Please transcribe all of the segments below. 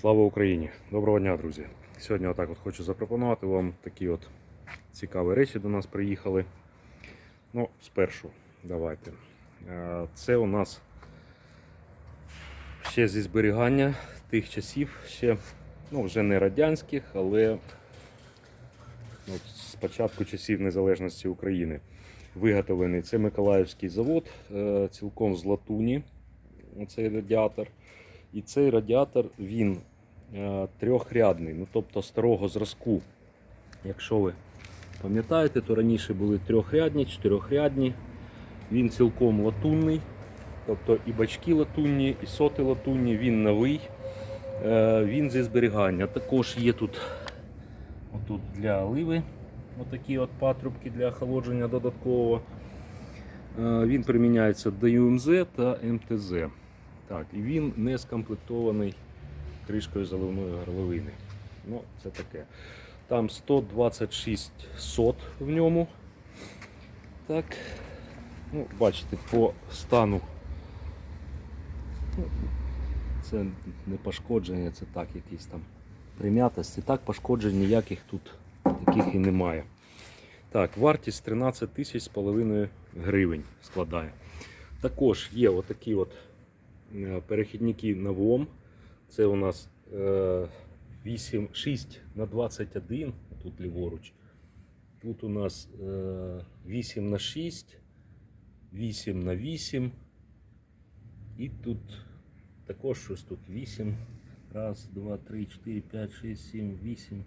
Слава Україні! Доброго дня, друзі! Сьогодні отак от хочу запропонувати вам такі от цікаві речі до нас приїхали. Ну, спершу давайте. Е, Це у нас ще зі зберігання тих часів, ще ну, вже не радянських, але ну, з початку часів незалежності України виготовлений. Це Миколаївський завод, е, цілком з латуні. Оцей радіатор. І цей радіатор він е, трьохрядний, ну тобто старого зразку. Якщо ви пам'ятаєте, то раніше були трьохрядні, чотирьохрядні. Він цілком латунний, тобто і бачки латунні, і соти латунні, він новий, е, він зі зберігання. Також є тут отут для оливи отакі от патрубки для охолодження додаткового. Е, Він приміняється до ЮМЗ та МТЗ. Так, і він не скомплектований кришкою заливної горловини. Ну, це таке. Там 126 сот в ньому. Так. Ну, бачите, по стану. ну, Це не пошкодження, це так, якісь там прим'ятості. Так, пошкоджень ніяких тут таких і немає. Так, вартість 13 тисяч з половиною гривень складає. Також є отакі от перехідники на ВОМ. Це у нас е, 8, 6 на 21, тут ліворуч. Тут у нас е, 8 на 6, 8 на 8. І тут також щось тут 8. Раз, два, три, чотири, п'ять, шість, сім, вісім.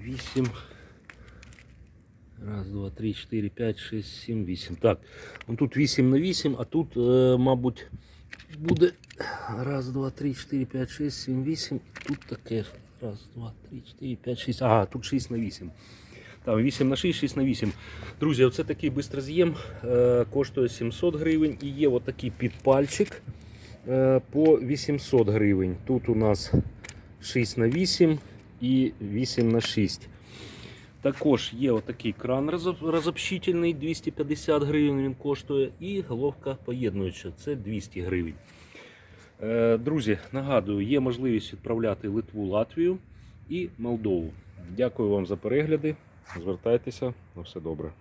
Вісім. Раз, два, три, чотири, п'ять, шість, сім, вісім. Так, ну тут 8 на 8, а тут, е, мабуть, буде раз, два, три, чотири, п'ять, шість, сім, вісім. Тут таке. Раз, два, три, чотири, п'ять, шість. Ага, тут 6 на 8. Там 8 на 6, 6 на 8. Друзі, оце такий бистроз'єм. Коштує 700 гривень. І є отакий підпальчик е, по 800 гривень. Тут у нас 6 на 8 і 8 на 6. Також є отакий кран розоб- розобщительний, 250 гривень він коштує, і головка поєднуюча, це 200 гривень. Е, Друзі, нагадую, є можливість відправляти Литву, Латвію і Молдову. Дякую вам за перегляди. Звертайтеся на все добре.